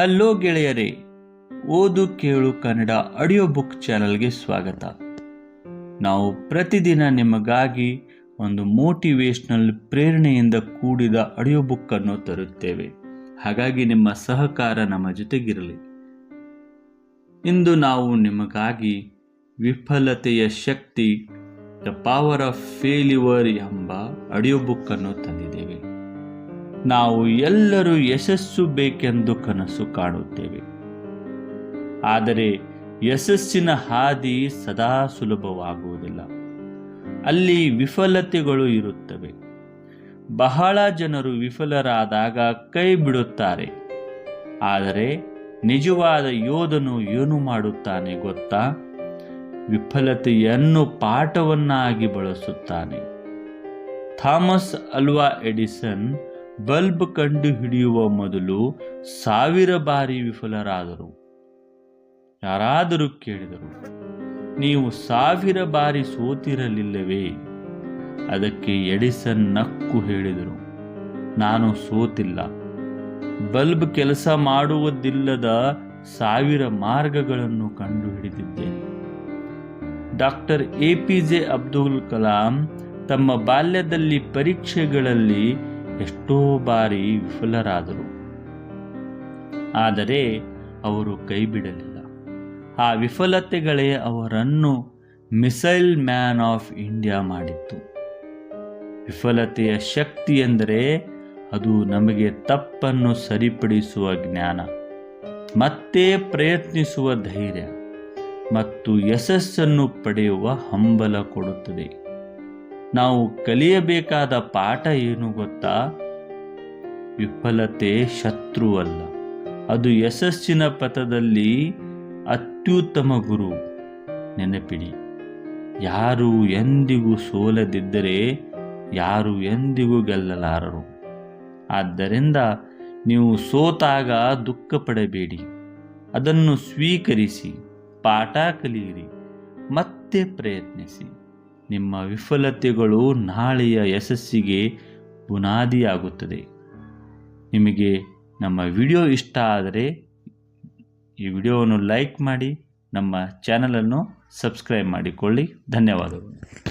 Hello ಗೆಳೆಯರೇ, ಓದು ಕೇಳು ಕನ್ನಡ ಆಡಿಯೋ ಬುಕ್ ಚಾನಲ್ಗೆ ಸ್ವಾಗತ. ನಾವು ಪ್ರತಿದಿನ ನಿಮಗಾಗಿ ಒಂದು ಮೋಟಿವೇಶ್ನಲ್ ಪ್ರೇರಣೆಯಿಂದ ಕೂಡಿದ ಆಡಿಯೋ ಬುಕ್ಕನ್ನು ತರುತ್ತೇವೆ. ಹಾಗಾಗಿ ನಿಮ್ಮ ಸಹಕಾರ ನಮ್ಮ ಜೊತೆಗಿರಲಿ. ಇಂದು ನಾವು ನಿಮಗಾಗಿ ವಿಫಲತೆಯ ಶಕ್ತಿ, ದ ಪವರ್ ಆಫ್ ಫೇಲ್ಯೂವರ್ ಎಂಬ ಆಡಿಯೋ ಬುಕ್ಕನ್ನು ತಂದಿದ್ದೇವೆ. ನಾವು ಎಲ್ಲರೂ ಯಶಸ್ಸು ಬೇಕೆಂದು ಕನಸು ಕಾಣುತ್ತೇವೆ. ಆದರೆ ಯಶಸ್ಸಿನ ಹಾದಿ ಸದಾ ಸುಲಭವಾಗುವುದಿಲ್ಲ. ಅಲ್ಲಿ ವಿಫಲತೆಗಳು ಇರುತ್ತವೆ. ಬಹಳ ಜನರು ವಿಫಲರಾದಾಗ ಕೈ ಬಿಡುತ್ತಾರೆ. ಆದರೆ ನಿಜವಾದ ಯೋಧನು ಏನು ಮಾಡುತ್ತಾನೆ ಗೊತ್ತಾ? ವಿಫಲತೆಯನ್ನು ಪಾಠವನ್ನಾಗಿ ಬಳಸುತ್ತಾನೆ. ಥಾಮಸ್ ಅಲ್ವಾ ಎಡಿಸನ್ ಬಲ್ಬ್ ಕಂಡು ಹಿಡಿಯುವ ಮೊದಲು ಸಾವಿರ ಬಾರಿ ವಿಫಲರಾದರು. ಯಾರಾದರೂ ಕೇಳಿದರು, ನೀವು ಸಾವಿರ ಬಾರಿ ಸೋತಿರಲಿಲ್ಲವೇ? ಅದಕ್ಕೆ ಎಡಿಸನ್ ನಕ್ಕು ಹೇಳಿದರು, ನಾನು ಸೋತಿಲ್ಲ. ಬಲ್ಬ್ ಕೆಲಸ ಮಾಡುವುದಿಲ್ಲದ ಸಾವಿರ ಮಾರ್ಗಗಳನ್ನು ಕಂಡುಹಿಡಿದಿದ್ದೇನೆ. Doctor A P J Abdul Kalam ತಮ್ಮ ಬಾಲ್ಯದಲ್ಲಿ ಪರೀಕ್ಷೆಗಳಲ್ಲಿ ಎಷ್ಟೋ ಬಾರಿ ವಿಫಲರಾದರು. ಆದರೆ ಅವರು ಕೈಬಿಡಲಿಲ್ಲ. ಆ ವಿಫಲತೆಗಳೇ ಅವರನ್ನು ಮಿಸೈಲ್ ಮ್ಯಾನ್ ಆಫ್ ಇಂಡಿಯಾ ಮಾಡಿತ್ತು. ವಿಫಲತೆಯ ಶಕ್ತಿ ಎಂದರೆ ಅದು ನಮಗೆ ತಪ್ಪನ್ನು ಸರಿಪಡಿಸುವ ಜ್ಞಾನ, ಮತ್ತೆ ಪ್ರಯತ್ನಿಸುವ ಧೈರ್ಯ, ಮತ್ತು ಯಶಸ್ಸನ್ನು ಪಡೆಯುವ ಹಂಬಲ ಕೊಡುತ್ತದೆ. ನಾವು ಕಲಿಯಬೇಕಾದ ಪಾಠ ಏನು ಗೊತ್ತಾ? ವಿಫಲತೆ ಶತ್ರುವಲ್ಲ. ಅದು ಯಶಸ್ಸಿನ ಪಥದಲ್ಲಿ ಅತ್ಯುತ್ತಮ ಗುರು. ನೆನಪಿಡಿ, ಯಾರು ಎಂದಿಗೂ ಸೋಲದಿದ್ದರೆ ಯಾರು ಎಂದಿಗೂ ಗೆಲ್ಲಲಾರರು. ಆದ್ದರಿಂದ ನೀವು ಸೋತಾಗ ದುಃಖ ಪಡಬೇಡಿ ಅದನ್ನು ಸ್ವೀಕರಿಸಿ, ಪಾಠ ಕಲಿಯಿರಿ, ಮತ್ತೆ ಪ್ರಯತ್ನಿಸಿ. ನಿಮ್ಮ ವಿಫಲತೆಗಳು ನಾಳೆಯ ಯಶಸ್ಸಿಗೆ ಬುನಾದಿಯಾಗುತ್ತದೆ. ನಿಮಗೆ ನಮ್ಮ ವಿಡಿಯೋ ಇಷ್ಟ ಆದರೆ ಈ ವಿಡಿಯೋವನ್ನು ಲೈಕ್ ಮಾಡಿ, ನಮ್ಮ ಚಾನಲನ್ನು ಸಬ್ಸ್ಕ್ರೈಬ್ ಮಾಡಿಕೊಳ್ಳಿ. ಧನ್ಯವಾದಗಳು.